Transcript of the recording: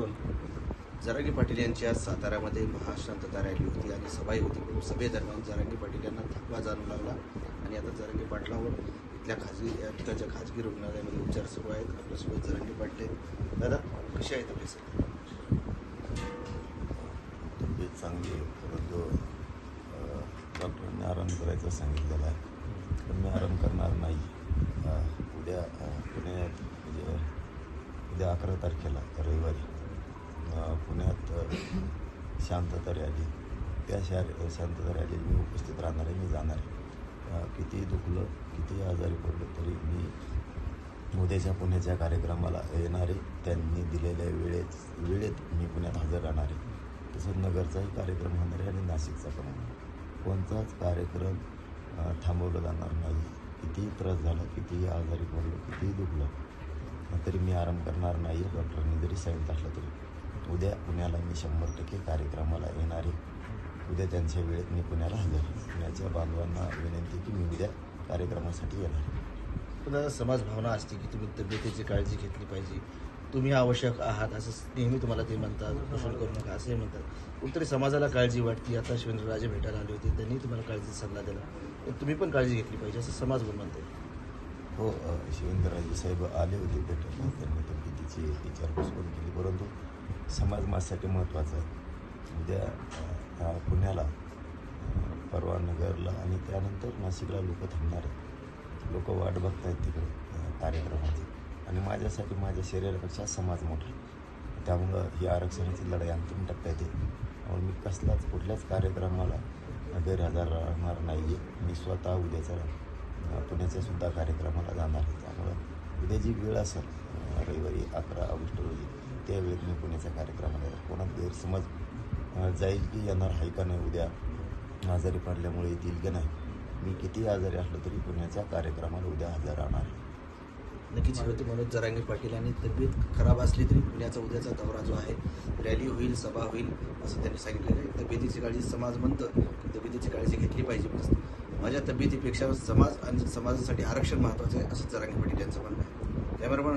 करून जरांगी पाटील यांची आज साताऱ्यामध्ये महाशांतता रॅली होती आणि सभाही होती. पण सभेदरम्यान जरांगी पाटील यांना थकवा जाणू लागला आणि आता जरांगी पाटलावर इथल्या खाजगी या ठिकाणच्या खाजगी रुग्णालयामध्ये उपचार सुरू आहेत. आपल्यासोबत जरांगी पाटले दादा कशी आहेत तब्येत सर तब्येत चांगली आहे परंतु डॉक्टरांनी आराम करायचं सांगितलेलं आहे. पण मी आराम करणार नाही. उद्या पुणे म्हणजे उद्या अकरा तारखेला रविवारी. पुण्यात शांतता रॅली त्या शा शांतता रॅलीत मी उपस्थित राहणार आहे मी जाणार आहे. कितीही किती दुखलं किती आजारी पडलो तरी मी उद्याच्या पुण्याच्या कार्यक्रमाला येणारे त्यांनी दिलेल्या वेळेत वेळेत मी पुण्यात हजर राहणार आहे. तसंच नगरचाही कार्यक्रम होणार आहे आणि नाशिकचा पण होणार कोणताच कार्यक्रम थांबवला जाणार नाही. कितीही त्रास झाला कितीही आजारी पडलो कितीही दुखलं तरी मी आराम करणार नाही आहे डॉक्टरांनी जरी सांगितलं असलं तरी. उद्या पुण्याला मी शंभर टक्के कार्यक्रमाला येणार आहे. उद्या त्यांच्या वेळेत मी पुण्याला हजर आहे. पुण्याच्या बांधवांना विनंती की मी उद्या कार्यक्रमासाठी येणार आहे. दादा समाज भावना असते की तुम्ही तब्येतीची काळजी घेतली पाहिजे. तुम्ही आवश्यक आहात असं नेहमी तुम्हाला ते म्हणतात कुशल करू नका असंही म्हणतात. कुठतरी समाजाला काळजी वाटते. आता शिवेंद्रराजे भेटायला आले होते. त्यांनी तुम्हाला काळजीचा सल्ला दिला. तुम्ही पण काळजी घेतली पाहिजे असं समाज पण म्हणते हो शिवेंद्रराजे साहेब आले होते भेटायला. त्यांनी त्याची विचारपूस पण केली. परंतु समाज माझ्यासाठी महत्त्वाचा आहे. उद्या पुण्याला परवा नगरला आणि त्यानंतर नाशिकला लोक थांबणार आहेत. लोक वाट बघत आहेत तिकडे कार्यक्रमाची. आणि माझ्यासाठी माझ्या शरीरापेक्षा समाज मोठा. त्यामुळं ही आरक्षणाची लढाई अंतिम टप्प्यात आहे. त्यामुळे मी कसलाच कुठल्याच कार्यक्रमाला गैरहजर राहणार नाही आहे मी स्वतः उद्याचा पुण्याच्या सुद्धा कार्यक्रमाला जाणार आहे. त्यामुळं उद्या जी वेळ असेल रविवारी अकरा ऑगस्ट रोजी त्या वेळेत मी पुण्याच्या कार्यक्रमाला येईल कोणात गैरसमज जाईल की येणार आहे का नाही उद्या आजारी पडल्यामुळे येतील की नाही. मी किती आजारी असलो तरी पुण्याच्या कार्यक्रमाला उद्या हजर राहणार. आहे नक्कीच होते मनोज जरांगे पाटील आणि तब्येत खराब असली तरी पुण्याचा उद्याचा दौरा जो आहे रॅली होईल सभा होईल असं त्यांनी सांगितलेलं आहे. तब्येतीची काळजी समाज म्हणतं तब्येतीची काळजी घेतली पाहिजे माझ्या तब्येतीपेक्षा समाज आणि समाजासाठी आरक्षण महत्त्वाचं आहे असं जरांगे पाटील यांचं म्हणणं आहे. कॅमेरामन